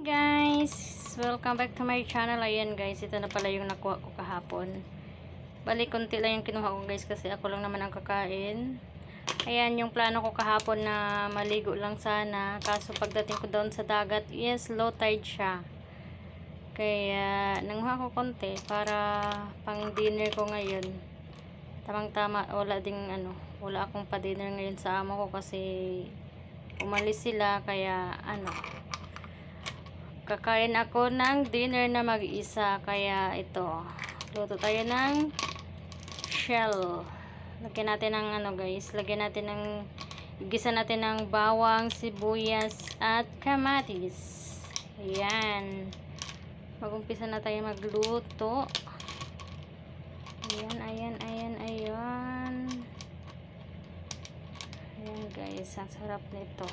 guys! Welcome back to my channel. Ayan guys, ito na pala yung nakuha ko kahapon. Bali, konti lang yung kinuha ko guys kasi ako lang naman ang kakain. Ayan yung plano ko kahapon na maligo lang sana. Kaso pagdating ko doon sa dagat, yes, low tide siya. Kaya, nanguha ko konti para pang dinner ko ngayon. Tamang tama, wala ding ano, wala akong pa dinner ngayon sa amo ko kasi umalis sila kaya ano, kakain ako ng dinner na mag-isa kaya ito. Luto tayo ng shell. Lagyan natin ng ano guys. Lagyan natin ng gisa natin ng bawang, sibuyas at kamatis. Ayan. Magumpisa na tayo magluto. Ayan, ayan, ayan, ayan. Ayan guys. Ang sarap nito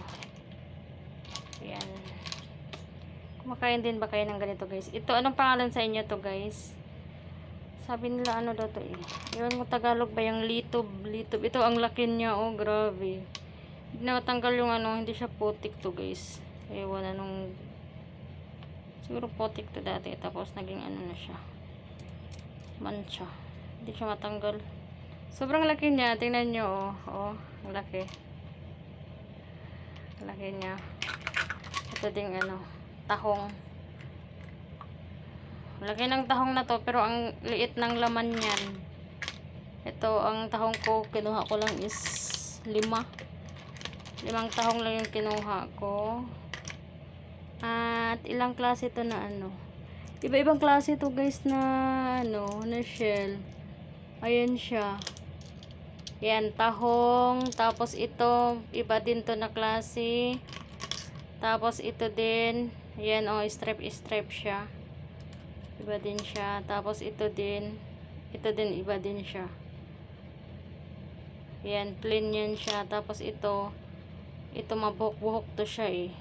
ayan Kumakain din ba kayo ng ganito guys? Ito, anong pangalan sa inyo to guys? Sabi nila ano daw to eh. Yun mo Tagalog ba yung litob? Litob. Ito ang laki niya. Oh, grabe. Hindi natanggal yung ano. Hindi siya putik to guys. Ewan anong... Siguro putik to dati. Tapos naging ano na siya. Mancha. Hindi siya matanggal. Sobrang laki niya. Tingnan nyo oh. Oh, ang laki. Laki niya. Ito ding ano tahong. Lagay ng tahong na to, pero ang liit ng laman niyan. Ito, ang tahong ko, kinuha ko lang is lima. Limang tahong lang yung kinuha ko. At ilang klase to na ano. Iba-ibang klase to guys na ano, na shell. Ayan siya. Yan, tahong. Tapos ito, iba din to na klase. Tapos ito din, Ayan, oh, stripe-stripe siya. Iba din siya. Tapos, ito din. Ito din, iba din siya. Ayan, plain yan siya. Tapos, ito. Ito, mabuhok-buhok to siya eh.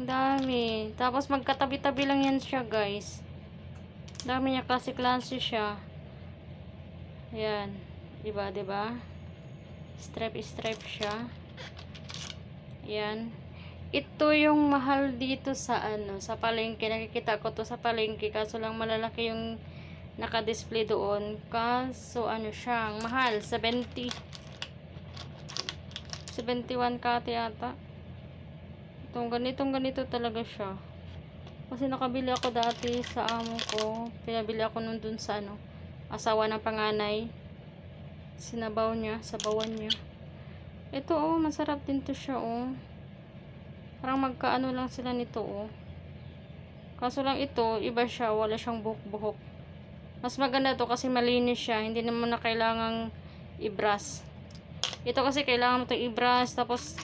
Ang dami. Tapos, magkatabi-tabi lang yan siya, guys. Dami niya kasi klase siya. Ayan. Diba, diba? Stripe-stripe siya. Ayan ito yung mahal dito sa ano sa palengke. Nakikita ko to sa palengke kaso lang malalaki yung naka-display doon. Kaso ano siya mahal 70 71 kate ata itong ganitong ganito talaga siya. Kasi nakabili ako dati sa amo ko. Pinabili ako nun dun sa ano asawa ng panganay. Sinabaw niya sabawan niya. Ito oh masarap din to siya oh Parang magkaano lang sila nito oh. Kaso lang ito, iba siya, wala siyang buhok-buhok. Mas maganda to kasi malinis siya, hindi naman na kailangang i-brush. Ito kasi kailangan mo ito i-brush, tapos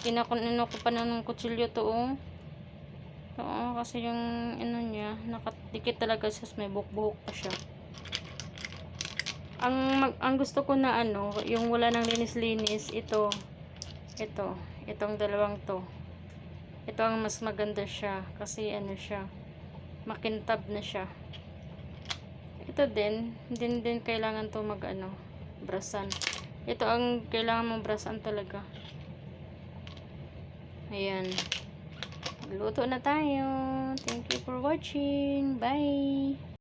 kinakunino ko pa ng kutsilyo to oh. Oo, kasi yung ano niya, nakadikit talaga siya, may buhok-buhok pa siya. Ang, mag, ang gusto ko na ano, yung wala nang linis-linis, ito, ito, itong dalawang to ito ang mas maganda siya kasi ano siya makintab na siya. Ito din din din kailangan to mag ano brasan. Ito ang kailangan mong brasan talaga. Ayan. Luto na tayo. Thank you for watching. Bye